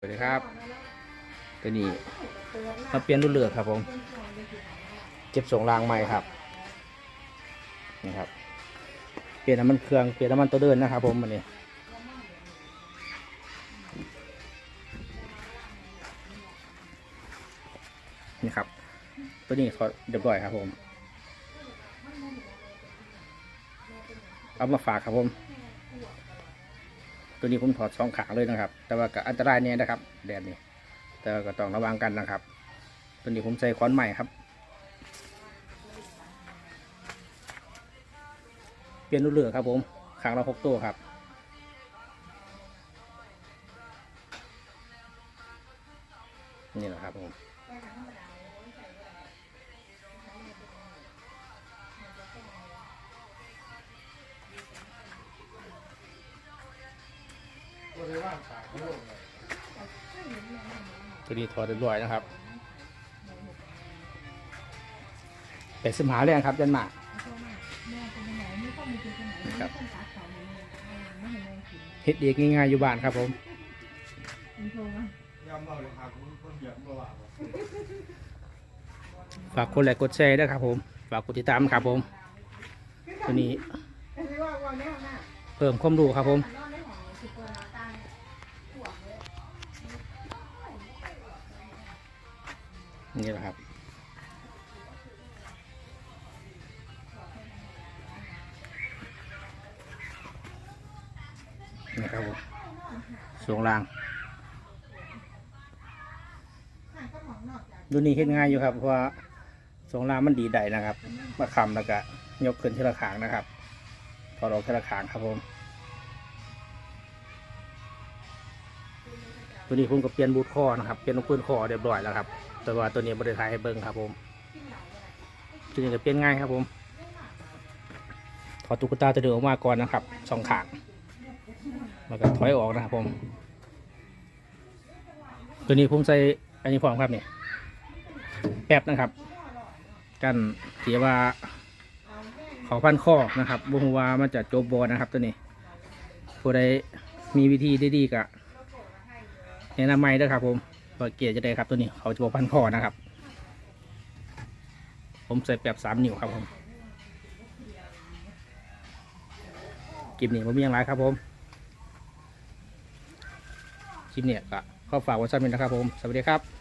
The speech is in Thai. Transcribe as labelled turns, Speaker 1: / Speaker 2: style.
Speaker 1: สวัสดีครับตัวนี้มาเปลี่ยนรุ่นเลือกครับผมเก็บส่งรางใหม่ครับ นี่ครับ เปลี่ยนน้ำมันเครื่อง เปลี่ยนน้ำมันตัวเดินนะครับผมวันนี้ นี่ครับ ตัวนี้ถอดเรียบร้อยครับผม เอามาฝากครับผม ตัวนี้ผมถอดสองขางเลยนะครับ แต่ว่าก็อันตรายเนี่ยนะครับแดดนี่แต่ก็ต้องระวังกันนะครับ ตัวนี้ผมใส่ค้อนใหม่ครับ เปลี่ยนรูเรือครับผมขางละหกตัวครับนี่แหละครับผม ตัวนี้ถอดเรียบร้อยนะครับเป็ดสมหาแรงครับยันหมาครับเฮ็ดเองง่ายๆอยู่บ้านครับผม
Speaker 2: ยำเราเลยคนเหยียบเมื่อวาน
Speaker 1: ฝากกดไลค์กดแชร์ด้วยครับผม ฝากกดติดตามครับผม ตัวนี้ เพิ่มความรู้ครับผม นี่แหละครับนี่ครับผมสวงรางดูนี่เห็นง่ายอยู่ครับ เพราะว่าสวงรางมันดีได้นะครับ มาคำแล้วก็ยกขึ้นทีละขางนะครับถอดออกทีละขางครับผม ตัวนี้ผมก็เปลี่ยนบูทคอนะครับเปลี่ยนลูกปืนคอเรียบร้อยแล้วครับ แต่ว่าตัวนี้บริษัทให้เบิ้งครับผมตัวนี้ก็เปลี่ยนง่ายครับผมถอดตุ๊กตาตัวเดิมออกมาก่อนนะครับสองขางแล้วก็ถอยออกนะครับผม ตัวนี้ผมใส่อันนี้พร้อมครับเนี่ยแป๊บนะครับ กันเสียว่าขาพันข้อนะครับบุหัวามันจะจบบอนะครับตัวนี้ผู้ใดมีวิธีดีๆกะ แนะนำไม่ด้วยครับ ผมว่าเกียร์จะได้ครับตัวนี้เขาจะบอกพันคอนะครับ ผมใส่แบบสามนิ้วครับผมคลิปนี้ผมมีอย่างไรครับผมคลิปเนี้ยก็ข้าฝากไว้สักนิดนะครับผม สวัสดีครับ